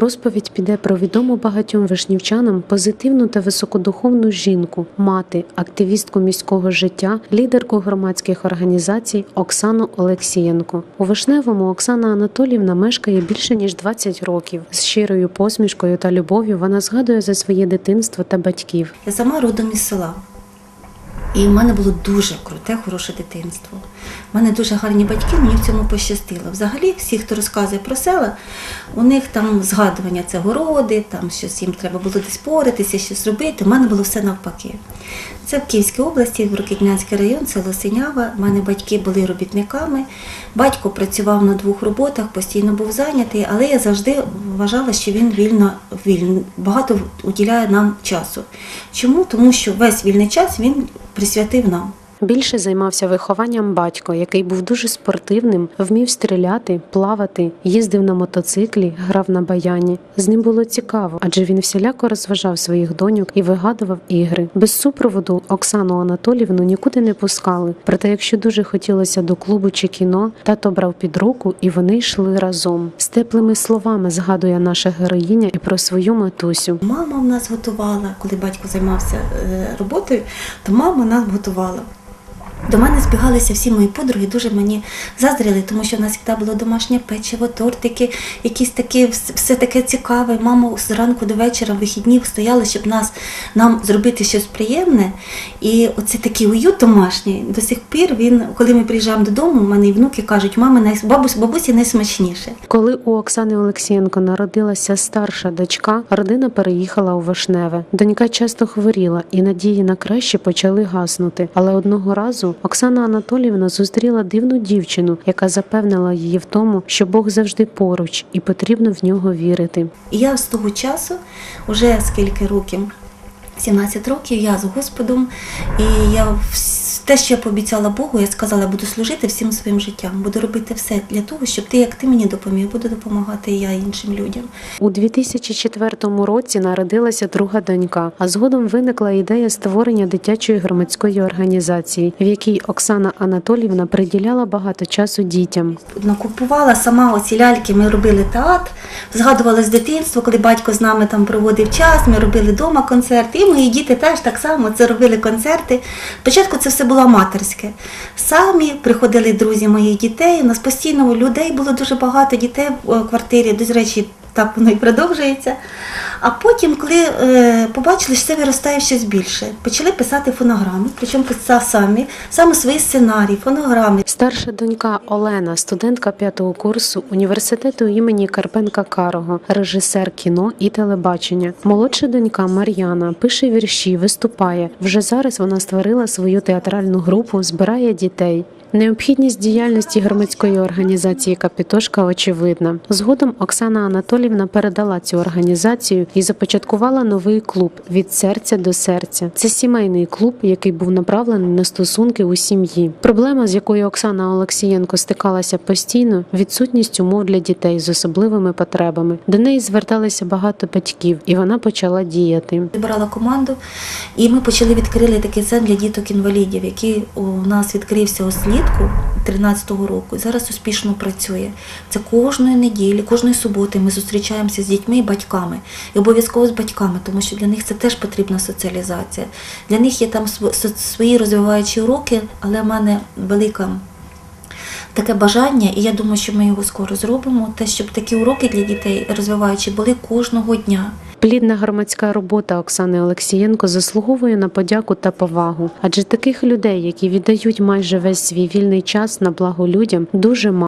Розповідь піде про відому багатьом вишнівчанам позитивну та високодуховну жінку, мати, активістку міського життя, лідерку громадських організацій Оксану Олексієнко. У Вишневому Оксана Анатоліївна мешкає більше ніж 20 років. З щирою посмішкою та любов'ю вона згадує за своє дитинство та батьків. Я сама родом із села. І в мене було дуже круте, хороше дитинство. У мене дуже гарні батьки, мені в цьому пощастило. Взагалі, всі, хто розказує про села, у них там згадування це городи, там щось їм треба було десь поритися, щось робити. У мене було все навпаки. Це в Київській області, в Рокітнянський район, село Синява. У мене батьки були робітниками. Батько працював на двох роботах, постійно був зайнятий, але я завжди вважала, що він вільно, вільно багато уділяє нам часу. Чому? Тому що весь вільний час він присвятив нам. Більше займався вихованням батько, який був дуже спортивним, вмів стріляти, плавати, їздив на мотоциклі, грав на баяні. З ним було цікаво, адже він всіляко розважав своїх доньок і вигадував ігри. Без супроводу Оксану Анатолівну нікуди не пускали. Проте, якщо дуже хотілося до клубу чи кіно, тато брав під руку, і вони йшли разом. З теплими словами згадує наша героїня і про свою матусю. Мама в нас готувала, коли батько займався е, роботою, то мама нас готувала. До мене збігалися всі мої подруги, дуже мені заздрили, тому що в нас завжди було домашнє печиво, тортики, якісь такі, все таке цікаве. Мама зранку до вечора, вихідні стояла, щоб нас, нам зробити щось приємне. І оце такий уют домашній. До сих пір він, коли ми приїжджаємо додому, у мене і внуки кажуть, мама най... бабусь, бабусі найсмачніше. Коли у Оксани Олексієнко народилася старша дочка, родина переїхала у Вишневе. Донька часто хворіла, і надії на краще почали гаснути. Але одного разу Оксана Анатоліївна зустріла дивну дівчину, яка запевнила її в тому, що Бог завжди поруч і потрібно в нього вірити. Я з того часу, вже скільки років, 17 років, я з Господом, і я те, що я пообіцяла Богу, я сказала, буду служити всім своїм життям, буду робити все для того, щоб ти, як ти мені допоміг, буду допомагати і я іншим людям. У 2004 році народилася друга донька, а згодом виникла ідея створення дитячої громадської організації, в якій Оксана Анатоліївна приділяла багато часу дітям. Накупувала сама оці ляльки, ми робили театр, згадувала з дитинства, коли батько з нами там проводив час, ми робили вдома концерти, і мої діти теж так само це робили концерти. Спочатку це все було аматорське. Самі приходили друзі моїх дітей. У нас постійно людей було дуже багато дітей в квартирі. До речі, так воно і продовжується. А потім, коли е, побачили, що це виростає щось більше, почали писати фонограми, причому писав самі, саме свої сценарії, фонограми. Старша донька Олена, студентка п'ятого курсу університету імені Карпенка Карого, режисер кіно і телебачення. Молодша донька Мар'яна пише вірші, виступає. Вже зараз вона створила свою театральну групу, збирає дітей. Необхідність діяльності громадської організації Капітошка очевидна. Згодом Оксана Анатолівна передала цю організацію і започаткувала новий клуб від серця до серця. Це сімейний клуб, який був направлений на стосунки у сім'ї. Проблема, з якою Оксана Олексієнко стикалася постійно, відсутність умов для дітей з особливими потребами. До неї зверталися багато батьків, і вона почала діяти. Зібрала команду, і ми почали відкрили такий центр для діток-інвалідів, який у нас відкрився влітку 13-го року. Зараз успішно працює. Це кожної неділі, кожної суботи ми зустрічаємося з дітьми і батьками. І обов'язково з батьками, тому що для них це теж потрібна соціалізація. Для них є там свої розвиваючі уроки, але в мене велика. Таке бажання, і я думаю, що ми його скоро зробимо. Те, щоб такі уроки для дітей розвиваючі були кожного дня. Плідна громадська робота Оксани Олексієнко заслуговує на подяку та повагу, адже таких людей, які віддають майже весь свій вільний час на благо людям, дуже мало.